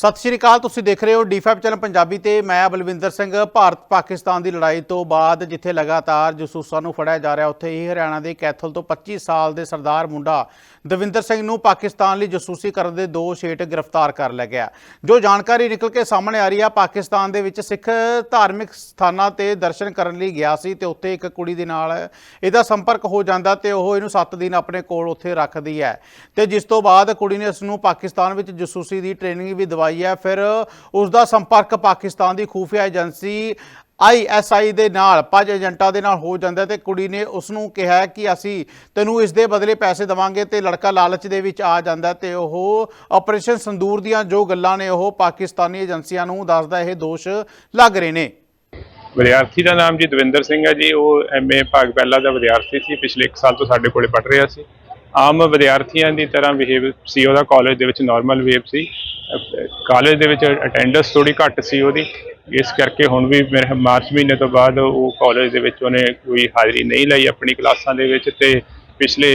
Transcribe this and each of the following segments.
ਸਤਿ ਸ਼੍ਰੀ ਅਕਾਲ, ਤੁਸੀਂ ਦੇਖ ਰਹੇ ਹੋ ਡੀ5 ਚੈਨਲ ਪੰਜਾਬੀ ਤੇ ਮੈਂ ਬਲਵਿੰਦਰ ਸਿੰਘ, ਭਾਰਤ ਪਾਕਿਸਤਾਨ ਦੀ ਲੜਾਈ ਤੋਂ ਬਾਅਦ ਜਿੱਥੇ ਲਗਾਤਾਰ ਜਸੂਸਾਂ ਨੂੰ ਫੜਿਆ ਜਾ ਰਿਹਾ, ਉੱਥੇ ਹੀ ਹਰਿਆਣਾ ਦੇ ਕੈਥਲ ਤੋਂ 25 ਸਾਲ ਦੇ ਸਰਦਾਰ ਮੁੰਡਾ ਦਵਿੰਦਰ ਸਿੰਘ ਨੂੰ ਪਾਕਿਸਤਾਨ ਲਈ ਜਸੂਸੀ ਕਰਨ ਦੇ ਦੋਸ਼ ਹੇਠ ਗ੍ਰਿਫਤਾਰ ਕਰ ਲਿਆ ਗਿਆ। ਜੋ ਜਾਣਕਾਰੀ ਨਿਕਲ ਕੇ ਸਾਹਮਣੇ ਆ ਰਹੀ ਆ, ਪਾਕਿਸਤਾਨ ਦੇ ਵਿੱਚ ਸਿੱਖ ਧਾਰਮਿਕ ਸਥਾਨਾਂ ਤੇ ਦਰਸ਼ਨ ਕਰਨ ਲਈ ਗਿਆ ਸੀ ਤੇ ਉੱਥੇ ਇੱਕ ਕੁੜੀ ਦੇ ਨਾਲ ਇਹਦਾ ਸੰਪਰਕ ਹੋ ਜਾਂਦਾ ਤੇ ਉਹ ਇਹਨੂੰ 7 ਦਿਨ ਆਪਣੇ ਕੋਲ ਉੱਥੇ ਰੱਖਦੀ ਹੈ। ਤੇ ਜਿਸ ਤੋਂ ਬਾਅਦ ਕੁੜੀ ਨੇ ਇਸ ਨੂੰ ਪਾਕਿਸਤਾਨ ਵਿੱਚ ਜਸੂਸੀ ਦੀ ਟ੍ਰੇਨਿੰਗ ਵੀ ਦਵਾਈ ਹੈ। ਫਿਰ ਉਸ ਦਾ ਸੰਪਰਕ ਪਾਕਿਸਤਾਨ ਦੀ ਖੂਫੀਆ ਏਜੰਸੀ ਆਈਐਸਆਈ ਦੇ ਨਾਲ ਪੰਜ ਏਜੰਟਾਂ ਦੇ ਨਾਲ ਹੋ ਜਾਂਦਾ ਤੇ ਕੁੜੀ ਨੇ ਉਸ ਨੂੰ ਕਿਹਾ ਕਿ ਅਸੀਂ ਤੈਨੂੰ ਇਸ ਦੇ ਬਦਲੇ ਪੈਸੇ ਦੇਵਾਂਗੇ ਤੇ ਲੜਕਾ ਲਾਲਚ ਦੇ ਵਿੱਚ ਆ ਜਾਂਦਾ ਤੇ ਉਹ ਆਪਰੇਸ਼ਨ ਸੰਦੂਰ ਦੀਆਂ ਜੋ ਗੱਲਾਂ ਨੇ ਉਹ ਪਾਕਿਸਤਾਨੀ ਏਜੰਸੀਆਂ ਨੂੰ ਦੱਸਦਾ ਇਹ ਦੋਸ਼ ਲੱਗ ਰਹੇ ਨੇ। ਵਿਦਿਆਰਥੀ ਦਾ ਨਾਮ ਜੀ ਦਵਿੰਦਰ ਸਿੰਘ ਹੈ ਜੀ। ਉਹ ਐਮਏ ਭਾਗ ਪਹਿਲਾ ਦਾ ਵਿਦਿਆਰਥੀ ਸੀ, ਪਿਛਲੇ 1 ਸਾਲ ਤੋਂ ਸਾਡੇ ਕੋਲੇ ਪੜ੍ਹ ਰਿਹਾ ਸੀ। ਆਮ ਵਿਦਿਆਰਥੀਆਂ ਦੀ ਤਰ੍ਹਾਂ ਬਿਹੇਵ ਸੀ, ਉਹਦਾ ਕਾਲਜ ਦੇ ਵਿੱਚ ਨਾਰਮਲ ਵੇਵ ਸੀ। ਕਾਲਜ ਦੇ ਵਿੱਚ ਅਟੈਂਡੈਂਸ ਥੋੜੀ ਘੱਟ ਸੀ ਉਹਦੀ। ਇਸ ਕਰਕੇ ਹੁਣ ਵੀ ਮੇਰੇ ਮਾਰਚ ਮਹੀਨੇ ਤੋਂ ਬਾਅਦ ਉਹ ਕਾਲਜ ਦੇ ਵਿੱਚ ਉਹਨੇ ਕੋਈ ਹਾਜ਼ਰੀ ਨਹੀਂ ਲਈ ਆਪਣੀ ਕਲਾਸਾਂ ਦੇ ਵਿੱਚ ਤੇ ਪਿਛਲੇ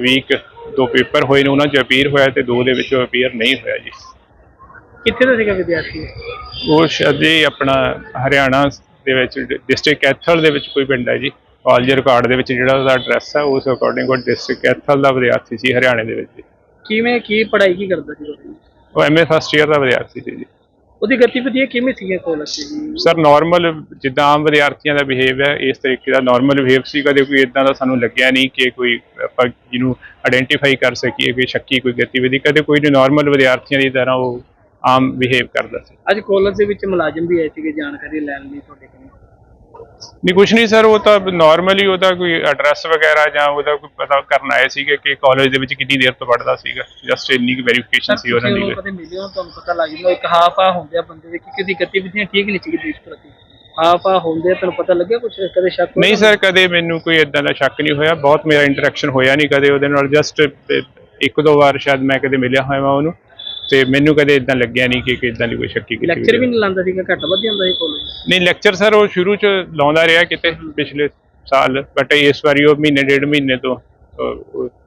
ਵੀਕ ਦੋ ਪੇਪਰ ਹੋਏ ਨੇ ਉਹਨਾਂ 'ਚ ਅਪੀਅਰ ਹੋਇਆ ਤੇ ਦੋ ਦੇ ਵਿੱਚ ਅਪੀਅਰ ਨਹੀਂ ਹੋਇਆ ਜੀ। ਕਿੱਥੇ ਦਾ ਸੀਗਾ ਵਿਦਿਆਰਥੀ? ਉਹ ਸ਼ਾਇਦ ਹੀ ਆਪਣਾ ਹਰਿਆਣਾ ਦੇ ਵਿੱਚ ਡਿਸਟ੍ਰਿਕਟ ਕੈਥਲ ਦੇ ਵਿੱਚ ਕੋਈ ਪਿੰਡ ਹੈ ਜੀ। ਕਾਲਜ ਰਿਕਾਰਡ ਦੇ ਵਿੱਚ ਜਿਹੜਾ ਉਹਦਾ ਐਡਰੈਸ ਹੈ ਉਸ ਅਕੋਰਡਿੰਗ ਉਹ ਡਿਸਟ੍ਰਿਕਟ ਕੈਥਲ ਦਾ ਵਿਦਿਆਰਥੀ ਸੀ ਹਰਿਆਣੇ ਦੇ ਵਿੱਚ। ਕਿਵੇਂ ਕੀ ਪੜ੍ਹਾਈ ਕੀ ਕਰਦਾ ਸੀ ਉਹ? ਐਮਏ ਫਸਟ ਇਅਰ ਦਾ ਵਿਦਿਆਰਥੀ ਸੀ ਜੀ। ਉਹਦੀ ਗਤੀਵਿਧੀਆਂ ਕਿਵੇਂ ਸੀਗੀਆਂ ਕਾਲਜ ਜੀ ਸਰ ਨਾਰਮਲ ਜਿੱਦਾਂ ਆਮ ਵਿਦਿਆਰਥੀਆਂ ਦਾ ਬਿਹੇਵ ਹੈ ਇਸ ਤਰੀਕੇ ਦਾ ਨਾਰਮਲ ਬਿਹੇਵ ਸੀ। ਕਦੇ ਕੋਈ ਇਦਾਂ ਦਾ ਸਾਨੂੰ ਲੱਗਿਆ ਨਹੀਂ ਕਿ ਕੋਈ ਆਪਾਂ ਜਿਹਨੂੰ ਆਇਡੈਂਟੀਫਾਈ ਕਰ ਸਕੀਏ ਕਿ ਸ਼ੱਕੀ ਕੋਈ ਗਤੀਵਿਧੀ। ਕਦੇ ਕੋਈ ਨਹੀਂ ਨਾਰਮਲ ਵਿਦਿਆਰਥੀਆਂ ਦੀ ਤਰ੍ਹਾਂ ਉਹ ਆਮ ਬਿਹੇਵ ਕਰਦਾ ਸੀ। ਅੱਜ ਕਾਲਜ ਦੇ ਵਿੱਚ ਮੁਲਾਜ਼ਮ ਵੀ ਆਏ ਸੀਗੇ ਜਾਣਕਾਰੀ ਲੈਣ ਲਈ ਤੁਹਾਡੇ ਕੋਲ। ਨਹੀਂ ਕੁਛ ਨਹੀਂ ਸਰ ਉਹ ਤਾਂ ਨਾਰਮਲੀ ਉਹਦਾ ਕੋਈ ਐਡਰੈਸ ਵਗੈਰਾ ਜਾਂ ਉਹਦਾ ਕੋਈ ਪਤਾ ਕਰਨ ਆਏ ਸੀਗੇ ਕਿ ਕਾਲਜ ਦੇ ਵਿੱਚ ਕਿੰਨੀ ਦੇਰ ਤੋਂ ਪੜ੍ਹਦਾ ਸੀਗਾ ਜਸਟ ਇੰਨੀ ਕੁ ਵੈਰੀਫਿਕੇਸ਼ਨ ਸੀ ਉਹਨਾਂ ਦੀ। ਕਦੇ ਮਿਲੇ ਹੋ ਤੁਹਾਨੂੰ ਪਤਾ ਲੱਗ ਜਾਂਦਾ ਇੱਕ ਹਾਫ ਆ ਹੁੰਦੇ ਆ ਬੰਦੇ ਦੇ ਕਿ ਕਿਹਦੀ ਗਤੀਵਿਧੀਆਂ ਠੀਕ ਨਹੀਂ ਸੀਗੀ ਦੇਸ਼ ਪ੍ਰਤੀ। ਹਾਫ ਆ ਹੁੰਦੇ ਤੁਹਾਨੂੰ ਪਤਾ ਲੱਗਿਆ ਕੁਝ ਕਦੇ ਸ਼ੱਕ? ਨਹੀਂ ਸਰ ਕਦੇ ਮੈਨੂੰ ਕੋਈ ਇਦਾਂ ਦਾ ਸ਼ੱਕ ਨਹੀਂ ਹੋਇਆ ਬਹੁਤ ਮੇਰਾ ਇੰਟਰੈਕਸ਼ਨ ਹੋਇਆ ਨਹੀਂ ਕਦੇ ਉਹਦੇ ਨਾਲ ਜਸਟ ਇੱਕ ਦੋ ਵਾਰ ਸ਼ਾਇਦ ਮੈਂ ਕਦੇ ਮਿਲਿਆ ਹੋਇਆ ਉਹਨੂੰ ਤੇ ਮੈਨੂੰ ਕਦੇ ਇਦਾਂ ਲੱਗਿਆ ਨਹੀਂ ਕਿ ਇਦਾਂ ਦੀ ਕੋਈ ਸ਼ੱਕੀ ਕੀਤੀ ਲੈਕਚਰ ਵੀ ਨਹੀਂ ਲਾਉਂਦਾ ਸੀਗਾ ਘੱਟ ਵੱਧ ਜਾਂਦਾ ਸੀ ਕਾਲਜ ਨਹੀਂ ਲੈਕਚਰ ਸਰ ਉਹ ਸ਼ੁਰੂ ਚ ਲਾਉਂਦਾ ਰਿਹਾ ਕਿਤੇ ਪਿਛਲੇ ਸਾਲ ਬਟ ਇਸ ਵਾਰੀ ਉਹ ਮਹੀਨੇ ਡੇਢ ਮਹੀਨੇ ਤੋਂ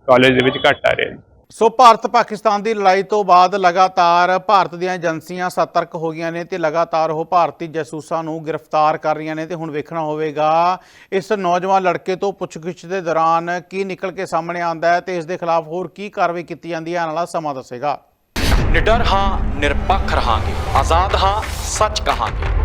ਕਾਲਜ ਦੇ ਵਿੱਚ ਘੱਟ ਆ ਰਿਹਾ ਜੀ। ਸੋ ਭਾਰਤ ਪਾਕਿਸਤਾਨ ਦੀ ਲੜਾਈ ਤੋਂ ਬਾਅਦ ਲਗਾਤਾਰ ਭਾਰਤ ਦੀਆਂ ਏਜੰਸੀਆਂ ਸਤਰਕ ਹੋ ਗਈਆਂ ਨੇ ਤੇ ਲਗਾਤਾਰ ਉਹ ਭਾਰਤੀ ਜਾਸੂਸਾਂ ਨੂੰ ਗ੍ਰਿਫਤਾਰ ਕਰ ਰਹੀਆਂ ਨੇ ਤੇ ਹੁਣ ਵੇਖਣਾ ਹੋਵੇਗਾ ਇਸ ਨੌਜਵਾਨ ਲੜਕੇ ਤੋਂ ਪੁੱਛਗਿੱਛ ਦੇ ਦੌਰਾਨ ਕੀ ਨਿਕਲ ਕੇ ਸਾਹਮਣੇ ਆਉਂਦਾ ਹੈ ਤੇ ਇਸ ਦੇ ਖਿਲਾਫ ਹੋਰ ਕੀ ਕਾਰਵਾਈ ਕੀਤੀ ਜਾਂਦੀ ਹੈ ਆਉਣ ਵਾਲਾ ਸਮਾਂ ਦੱਸੇਗਾ। ਨਿਡਰ ਹਾਂ ਨਿਰਪੱਖ ਰਹਾਂਗੇ ਆਜ਼ਾਦ ਹਾਂ ਸੱਚ ਕਹਾਂਗੇ।